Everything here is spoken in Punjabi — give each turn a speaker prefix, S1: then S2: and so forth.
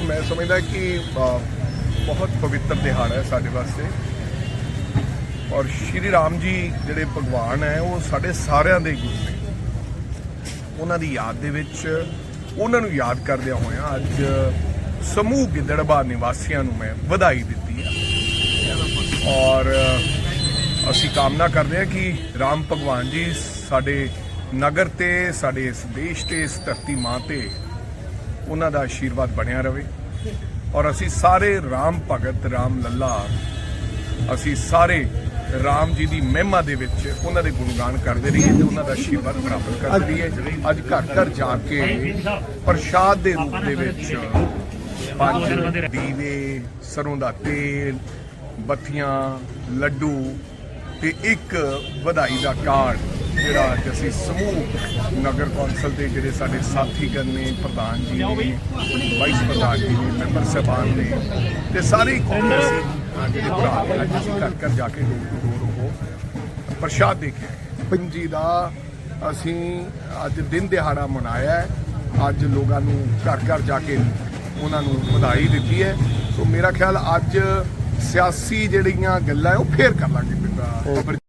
S1: ਮੈਂ ਸਮਝਦਾ ਕਿ ਬਹੁਤ ਪਵਿੱਤਰ ਦਿਹਾੜਾ ਹੈ ਸਾਡੇ ਵਾਸਤੇ। ਔਰ ਸ਼੍ਰੀ ਰਾਮ ਜੀ ਜਿਹੜੇ ਭਗਵਾਨ ਹੈ, ਉਹ ਸਾਡੇ ਸਾਰਿਆਂ ਦੇ ਗੁਰੂ ਨੇ। ਉਹਨਾਂ ਦੀ ਯਾਦ ਦੇ ਵਿੱਚ ਉਹਨਾਂ ਨੂੰ ਯਾਦ ਕਰਦਿਆਂ ਹੋਇਆਂ ਅੱਜ ਸਮੂਹ ਗਿੱਦੜਬਾ ਨਿਵਾਸੀਆਂ ਨੂੰ ਮੈਂ ਵਧਾਈ ਦਿੱਤੀ ਹੈ। ਔਰ ਅਸੀਂ ਕਾਮਨਾ ਕਰਦੇ ਹਾਂ ਕਿ ਰਾਮ ਭਗਵਾਨ ਜੀ ਸਾਡੇ ਨਗਰ ਤੇ, ਸਾਡੇ ਇਸ ਦੇਸ਼ ਤੇ, ਇਸ ਧਰਤੀ ਮਾਂ ਤੇ ਉਹਨਾਂ ਦਾ ਆਸ਼ੀਰਵਾਦ ਬਣਿਆ ਰਵੇ। ਔਰ ਅਸੀਂ ਸਾਰੇ ਰਾਮ ਭਗਤ, ਰਾਮ ਲੱਲਾ, ਅਸੀਂ ਸਾਰੇ ਰਾਮ ਜੀ ਦੀ ਮਹਿਮਾ ਦੇ ਵਿੱਚ ਉਹਨਾਂ ਦੇ ਗੁਣਗਾਨ ਕਰਦੇ ਰਹੀਏ ਤੇ ਉਹਨਾਂ ਦਾ ਆਸ਼ੀਰਵਾਦ ਪ੍ਰਾਪਤ ਕਰਦੇ ਰਹੀਏ। ਅੱਜ ਘਰ ਘਰ ਜਾ ਕੇ ਪ੍ਰਸ਼ਾਦ ਦੇ ਰੂਪ ਦੇ ਵਿੱਚ ਪੰਜ ਦੀਵੇ, ਸਰੋਂ ਦਾ ਤੇਲ ਬੱਤੀਆਂ ਲੱਡੂ ਤੇ ਇੱਕ ਵਧਾਈ ਦਾ ਕਾਰਡ ਜਿਹੜਾ ਅੱਜ ਅਸੀਂ ਸਮੂਹ ਨਗਰ ਕੌਂਸਲ ਦੇ ਜਿਹੜੇ ਸਾਡੇ ਸਾਥੀਗਣ ਨੇ, ਪ੍ਰਧਾਨ ਜੀ ਨੇ ਵਾਈਸ ਪ੍ਰਧਾਨ ਜੀ ਨੇ ਮੈਂਬਰ ਸਾਹਿਬਾਨ ਨੇ ਤੇ ਸਾਰੇ ਕਾਂਗਰਸੀ ਜਿਹੜੇ ਭਰਾ ਅੱਜ ਅਸੀਂ ਘਰ ਘਰ ਜਾ ਕੇ ਡੋਰ ਟੂ ਡੋਰ ਉਹ ਪ੍ਰਸ਼ਾਦ ਦੇ ਕੇ ਆਏ ਦਾ ਅਸੀਂ ਅੱਜ ਦਿਨ ਦਿਹਾੜਾ ਮਨਾਇਆ ਅੱਜ ਲੋਕਾਂ ਨੂੰ ਘਰ ਘਰ ਜਾ ਕੇ ਉਹਨਾਂ ਨੂੰ ਵਧਾਈ ਦਿੱਤੀ ਹੈ। ਸੋ ਮੇਰਾ ਖਿਆਲ ਅੱਜ ਸਿਆਸੀ ਜਿਹੜੀਆਂ ਗੱਲਾਂ ਉਹ ਫੇਰ ਕਰ ਲਾਂਗੇ ਬਿੰਦਾ